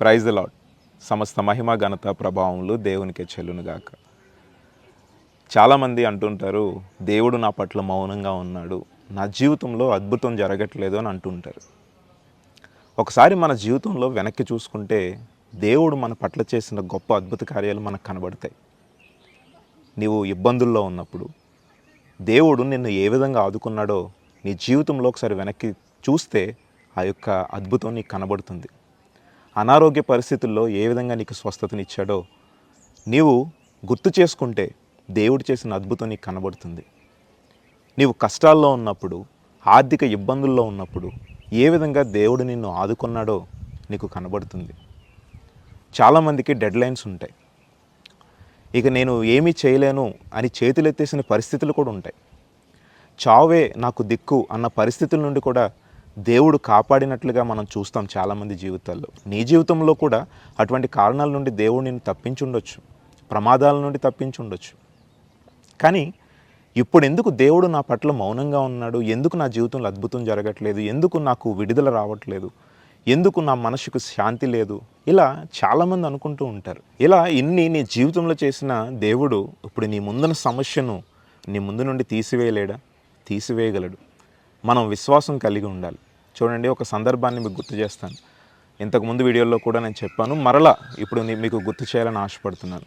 Praise the lord సమస్త మహిమ ఘనత ప్రభావంలో దేవునికే చెల్లునుగాక. చాలామంది అంటుంటారు దేవుడు నా పట్ల మౌనంగా ఉన్నాడు నా జీవితంలో అద్భుతం జరగట్లేదు అని అంటుంటారు. ఒకసారి మన జీవితంలో వెనక్కి చూసుకుంటే దేవుడు మన పట్ల చేసిన గొప్ప అద్భుత కార్యాలు మనకు కనబడతాయి. నీవు ఇబ్బందుల్లో ఉన్నప్పుడు దేవుడు నిన్ను ఏ విధంగా ఆదుకున్నాడో నీ జీవితంలో ఒకసారి వెనక్కి చూస్తే ఆ యొక్క అద్భుతం నీకు కనబడుతుంది. అనారోగ్య పరిస్థితుల్లో ఏ విధంగా నీకు స్వస్థతనిచ్చాడో నీవు గుర్తు చేసుకుంటే దేవుడు చేసిన అద్భుతం నీకు కనబడుతుంది. నీవు కష్టాల్లో ఉన్నప్పుడు ఆర్థిక ఇబ్బందుల్లో ఉన్నప్పుడు ఏ విధంగా దేవుడు నిన్ను ఆదుకున్నాడో నీకు కనబడుతుంది. చాలామందికి డెడ్ లైన్స్ ఉంటాయి. ఇక నేను ఏమీ చేయలేను అని చేతులెత్తేసిన పరిస్థితులు కూడా ఉంటాయి. చావే నాకు దిక్కు అన్న పరిస్థితుల నుండి కూడా దేవుడు కాపాడినట్లుగా మనం చూస్తాం చాలామంది జీవితాల్లో. నీ జీవితంలో కూడా అటువంటి కారణాల నుండి దేవుడు నిన్ను తప్పించుండొచ్చు. ప్రమాదాల నుండి తప్పించుండొచ్చు. కానీ ఇప్పుడు ఎందుకు దేవుడు నా పట్ల మౌనంగా ఉన్నాడు? ఎందుకు నా జీవితంలో అద్భుతం జరగట్లేదు? ఎందుకు నాకు విడుదల రావట్లేదు? ఎందుకు నా మనసుకు శాంతి లేదు? ఇలా చాలామంది అనుకుంటూ ఉంటారు. ఇలా ఇన్ని నీ జీవితంలో చేసిన దేవుడు ఇప్పుడు నీ ముందున్న సమస్యను నీ ముందు నుండి తీసివేయలేడా? తీసివేయగలడు. మనం విశ్వాసం కలిగి ఉండాలి. చూడండి ఒక సందర్భాన్ని మీకు గుర్తు చేస్తాను. ఇంతకుముందు వీడియోలో కూడా నేను చెప్పాను మరలా ఇప్పుడు మీకు గుర్తు చేయాలని ఆశపడుతున్నాను.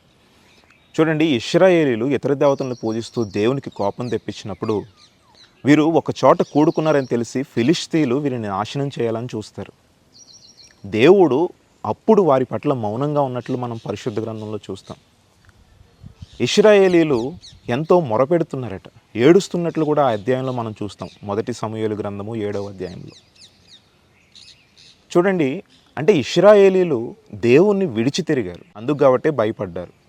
చూడండి ఇష్రాయేలీలు ఇతర దేవతలను పూజిస్తూ దేవునికి కోపం తెప్పించినప్పుడు వీరు ఒక చోట కూడుకున్నారని తెలిసి ఫిలిస్తీన్లు వీరిని నాశనం చేయాలని చూస్తారు. దేవుడు అప్పుడు వారి పట్ల మౌనంగా ఉన్నట్లు మనం పరిశుద్ధ గ్రంథంలో చూస్తాం. ఇష్రాయేలీలు ఎంతో మొరపెడుతున్నారట. ఏడుస్తున్నట్లు కూడా ఆ అధ్యాయంలో మనం చూస్తాం. మొదటి సమయాలు గ్రంథము ఏడవ అధ్యాయంలో. చూడండి అంటే ఇష్రాయేలీలు దేవుణ్ణి విడిచి తిరిగారు. అందుకు కాబట్టే భయపడ్డారు.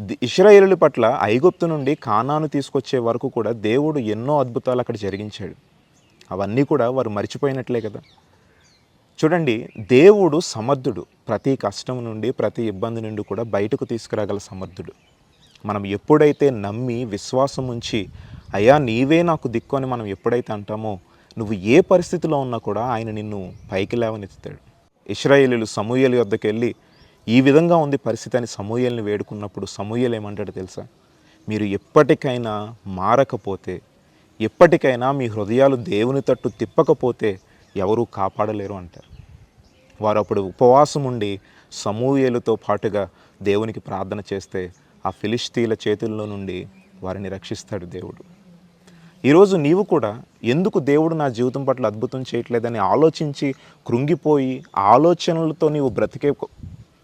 ది- పట్ల ఐగుప్తు నుండి కానాను తీసుకొచ్చే వరకు కూడా దేవుడు ఎన్నో అద్భుతాలు అక్కడ జరిగించాడు. అవన్నీ కూడా వారు మర్చిపోయినట్లే కదా. చూడండి దేవుడు సమర్థుడు. ప్రతి కష్టం నుండి ప్రతి ఇబ్బంది నుండి కూడా బయటకు తీసుకురాగల సమర్థుడు. మనం ఎప్పుడైతే నమ్మి విశ్వాసం ఉంచి అయ్యా నీవే నాకు దిక్కు అని మనం ఎప్పుడైతే అంటామో నువ్వు ఏ పరిస్థితిలో ఉన్నా కూడా ఆయన నిన్ను పైకి లేవనెత్తుతాడు. ఇస్రాయేలీలు సమూహలు వద్దకు వెళ్ళి ఈ విధంగా ఉంది పరిస్థితి అని సమూహల్ని వేడుకున్నప్పుడు సమూహలు ఏమంటాడు తెలుసా? మీరు ఎప్పటికైనా మారకపోతే ఎప్పటికైనా మీ హృదయాలు దేవుని తట్టు తిప్పకపోతే ఎవరూ కాపాడలేరు అంటారు. వారు అప్పుడు ఉపవాసం ఉండి సమూహలతో పాటుగా దేవునికి ప్రార్థన చేస్తే ఆ ఫిలిస్తీన్ల చేతుల్లో నుండి వారిని రక్షిస్తాడు దేవుడు. ఈరోజు నీవు కూడా ఎందుకు దేవుడు నా జీవితం పట్ల అద్భుతం చేయట్లేదని ఆలోచించి కృంగిపోయి ఆలోచనలతో నీవు బ్రతికే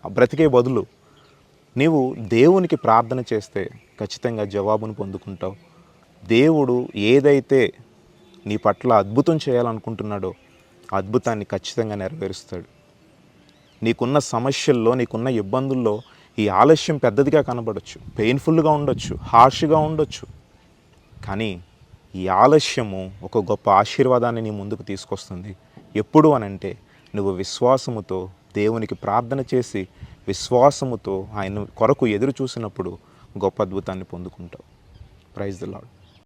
బ్రతికే బదులు నీవు దేవునికి ప్రార్థన చేస్తే ఖచ్చితంగా జవాబును పొందుకుంటావు. దేవుడు ఏదైతే నీ పట్ల అద్భుతం చేయాలనుకుంటున్నాడో అద్భుతాన్ని ఖచ్చితంగా నెరవేరుస్తాడు. నీకున్న సమస్యల్లో నీకున్న ఇబ్బందుల్లో ఈ ఆలస్యం పెద్దదిగా కనబడవచ్చు పెయిన్ఫుల్గా ఉండొచ్చు. హార్ష్గా ఉండొచ్చు. కానీ ఈ ఆలస్యము ఒక గొప్ప ఆశీర్వాదాన్ని నీ ముందుకు తీసుకొస్తుంది. ఎప్పుడు అనంటే నువ్వు విశ్వాసముతో దేవునికి ప్రార్థన చేసి విశ్వాసముతో ఆయన కొరకు ఎదురు చూసినప్పుడు గొప్ప అద్భుతాన్ని పొందుకుంటావు. Praise the lord